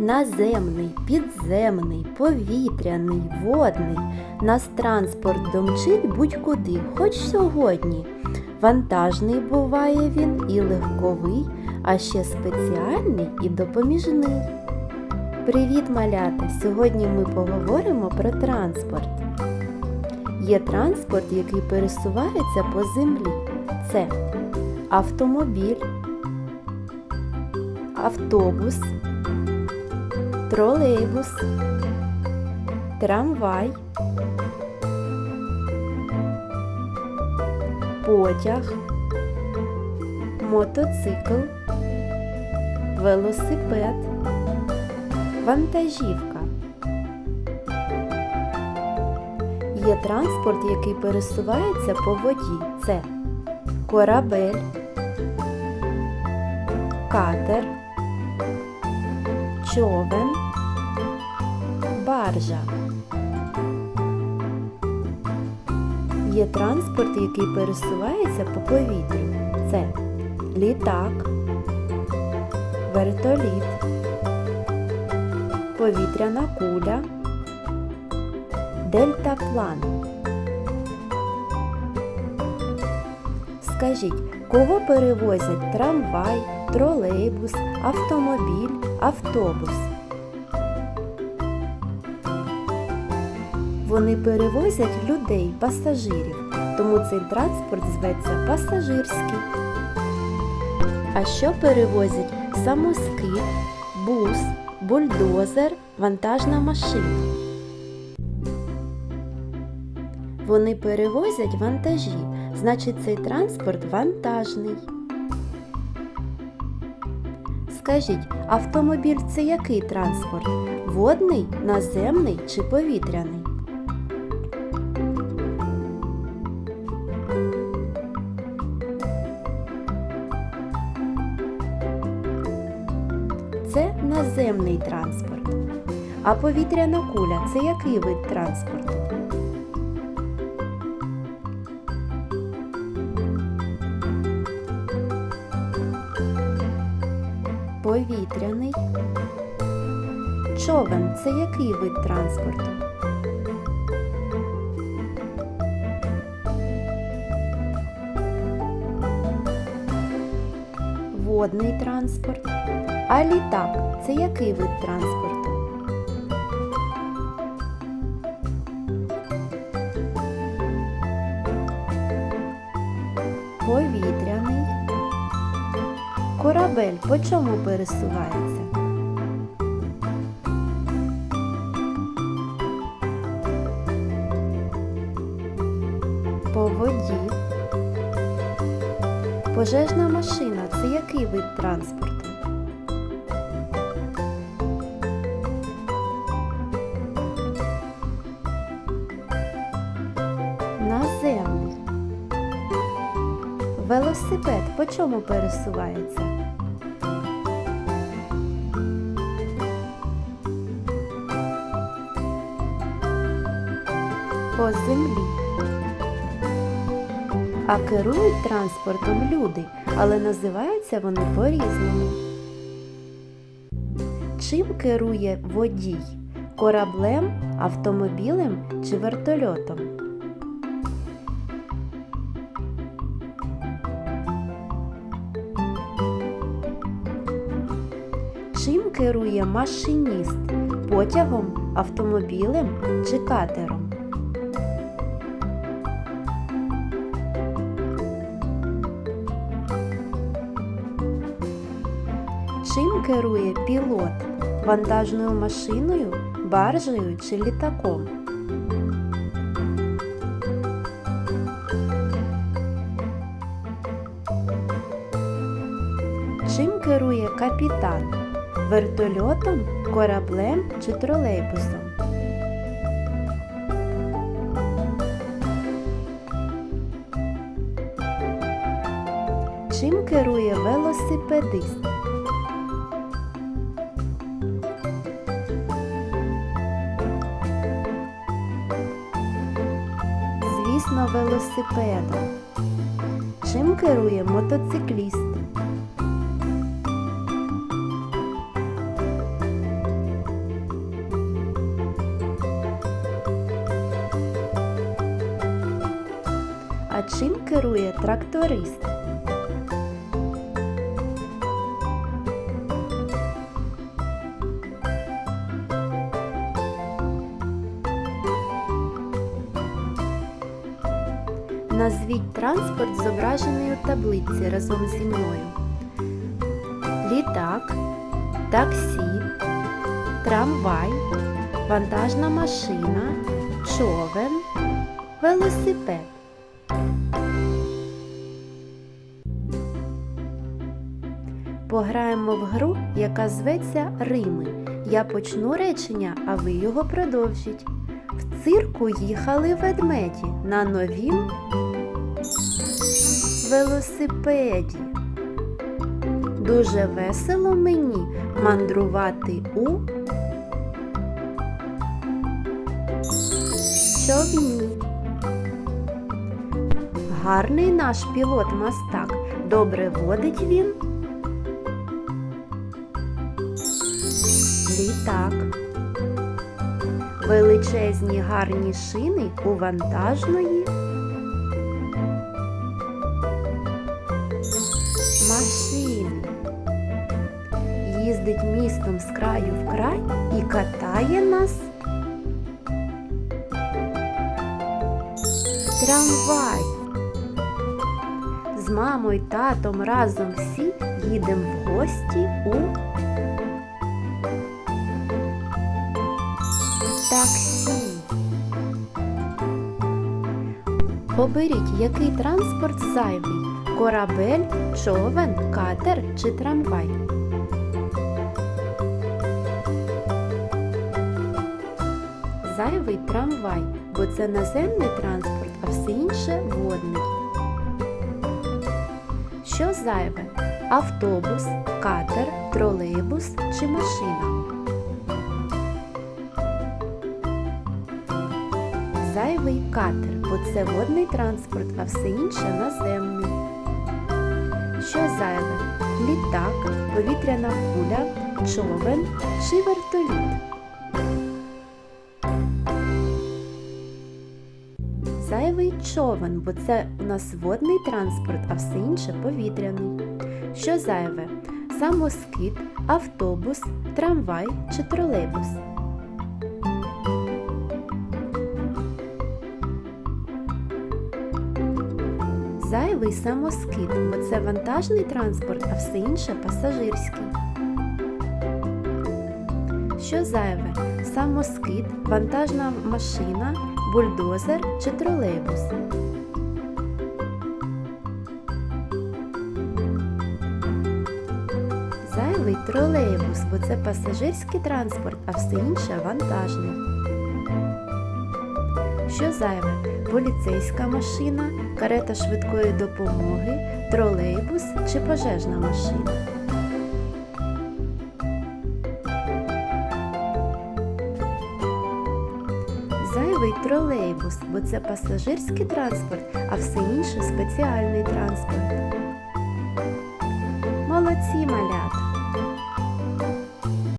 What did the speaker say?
Наземний, підземний, повітряний, водний. Нас транспорт домчить будь-куди, хоч сьогодні. Вантажний буває він і легковий, а ще спеціальний і допоміжний. Привіт, малята! Сьогодні ми поговоримо про транспорт. Є транспорт, який пересувається по землі. Це автомобіль, автобус, тролейбус, трамвай, потяг, мотоцикл, велосипед, вантажівка. Є транспорт, який пересувається по воді. Це корабель, катер, човен, баржа. Є транспорт, який пересувається по повітрю. Це літак, вертоліт, повітряна куля, дельтаплан. Скажіть, кого перевозять трамвай, тролейбус, автомобіль, автобус? Вони перевозять людей, пасажирів, тому цей транспорт зветься пасажирський. А що перевозять самоскид, бус, бульдозер, вантажна машина? Вони перевозять вантажі, значить цей транспорт вантажний. Скажіть, автомобіль це який транспорт? Водний, наземний чи повітряний? Наземний транспорт. А повітряна куля це який вид транспорту? Повітряний. Човен це який вид транспорту? Водний транспорт. А літак це який вид транспорту? Повітряний. Корабель по чому пересувається? По воді. Пожежна машина це який вид транспорту? Наземний. Велосипед по чому пересувається? По землі. А керують транспортом люди, але називаються вони по-різному. Чим керує водій? Кораблем, автомобілем чи вертольотом? Чим керує машиніст? Потягом, автомобілем чи катером? Чим керує пілот? Вантажною машиною, баржею чи літаком? Чим керує капітан? Вертольотом, кораблем чи тролейбусом? Чим керує велосипедист? велосипедом? Чим керує мотоцикліст? А чим керує тракторист? Назвіть транспорт, зображений у таблиці разом зі мною. Літак, таксі, трамвай, вантажна машина, човен, велосипед. Пограємо в гру, яка зветься Рими. Я почну речення, а ви його продовжіть. В цирку їхали ведмеді на новім велосипеді. Дуже весело мені мандрувати у човні. Гарний наш пілот мастак. Добре водить він. Літак. Величезні гарні шини у вантажної. Їздить містом з краю в край і катає нас. Трамвай. З мамою й татом разом всі їдемо в гості у таксі. Оберіть, який транспорт зайвий корабель, човен, катер чи трамвай. Зайвий трамвай, бо це наземний транспорт, а все інше водний. Що зайве? Автобус, катер, тролейбус чи машина. Зайвий катер, бо це водний транспорт, а все інше наземний. Що зайве? Літак, повітряна куля, човен чи вертоліт. Човен, бо це у нас водний транспорт, а все інше повітряний. Що зайве? Самоскид, автобус, трамвай чи тролейбус. Зайвий самоскид, бо це вантажний транспорт, а все інше пасажирський. Що зайве? Самоскид, вантажна машина, бульдозер чи тролейбус. Зайвий тролейбус, бо це пасажирський транспорт, а все інше вантажний. Що зайве? Поліцейська машина, карета швидкої допомоги, тролейбус чи пожежна машина. Зайвий тролейбус, бо це пасажирський транспорт, а все інше спеціальний транспорт. Молодці малята!